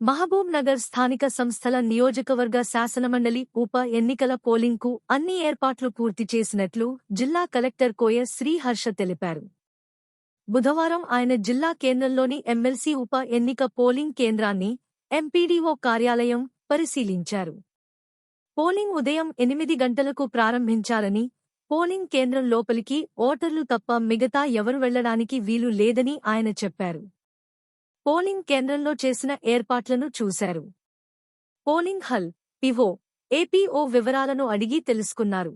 మహబూబ్ నగర్ స్థానిక సంస్థల నియోజకవర్గ శాసనమండలి ఉప ఎన్నికల పోలింగ్కు అన్ని ఏర్పాట్లు పూర్తి చేసినట్లు జిల్లా కలెక్టర్ కోయ శ్రీహర్ష తెలిపారు. బుధవారం ఆయన జిల్లా కేంద్రంలోని ఎమ్మెల్సీ ఉప ఎన్నిక పోలింగ్ కేంద్రాన్ని ఎంపీడీఓ కార్యాలయం పరిశీలించారు. పోలింగ్ ఉదయం ఎనిమిది గంటలకు ప్రారంభించాలని పోలింగ్ కేంద్రం లోపలికి ఓటర్లు తప్ప మిగతా ఎవరు వెళ్ళడానికి వీలు లేదని ఆయన చెప్పారు. పోలింగ్ కేంద్రంలో చేసిన ఏర్పాట్లను చూశారు. పోలింగ్ హల్ పివో ఏపీఓ వివరాలను అడిగి తెలుసుకున్నారు.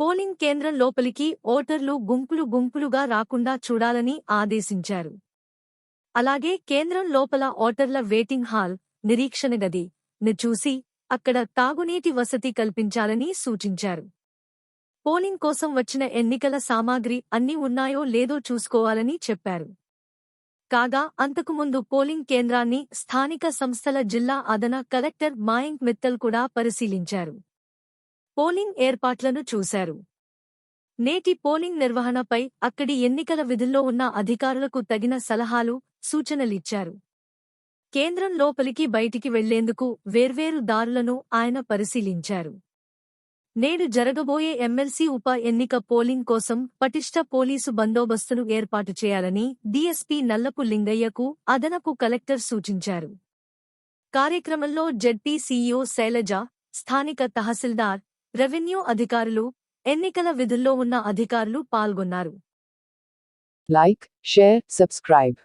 పోలింగ్ కేంద్రం లోపలికి ఓటర్లు గుంపులు గుంపులుగా రాకుండా చూడాలని ఆదేశించారు. అలాగే కేంద్రం లోపల ఓటర్ల వెయిటింగ్ హాల్ నిరీక్షణ గది ని చూసి అక్కడ తాగునీటి వసతి కల్పించాలని సూచించారు. పోలింగ్ కోసం వచ్చిన ఎన్నికల సామాగ్రి అన్నీ ఉన్నాయో లేదో చూసుకోవాలని చెప్పారు. కాగా అంతకుముందు పోలింగ్ కేంద్రాన్ని స్థానిక సంస్థల జిల్లా అదన కలెక్టర్ మాయంక్ మిత్తల్ కూడా పరిశీలించారు. పోలింగ్ ఏర్పాట్లను చూశారు. నేటి పోలింగ్ నిర్వహణపై అక్కడి ఎన్నికల విధుల్లో ఉన్న అధికారులకు తగిన సలహాలు సూచనలిచ్చారు. కేంద్రం లోపలికి బయటికి వెళ్ళేందుకు వేర్వేరు దారులను ఆయన పరిశీలించారు. నేడు జరగబోయే ఎమ్మెల్సీ ఉప ఎన్నిక పోలింగ్ కోసం పటిష్ట పోలీసు బందోబస్తును ఏర్పాటు చేయాలని డీఎస్పీ నల్లపు లింగయ్యకు అదనపు కలెక్టర్ సూచించారు. కార్యక్రమంలో జడ్పీ సీఈఓ శైలజ స్థానిక తహసీల్దార్ రెవెన్యూ అధికారులు ఎన్నికల విధుల్లో ఉన్న అధికారులు పాల్గొన్నారు. Like share subscribe.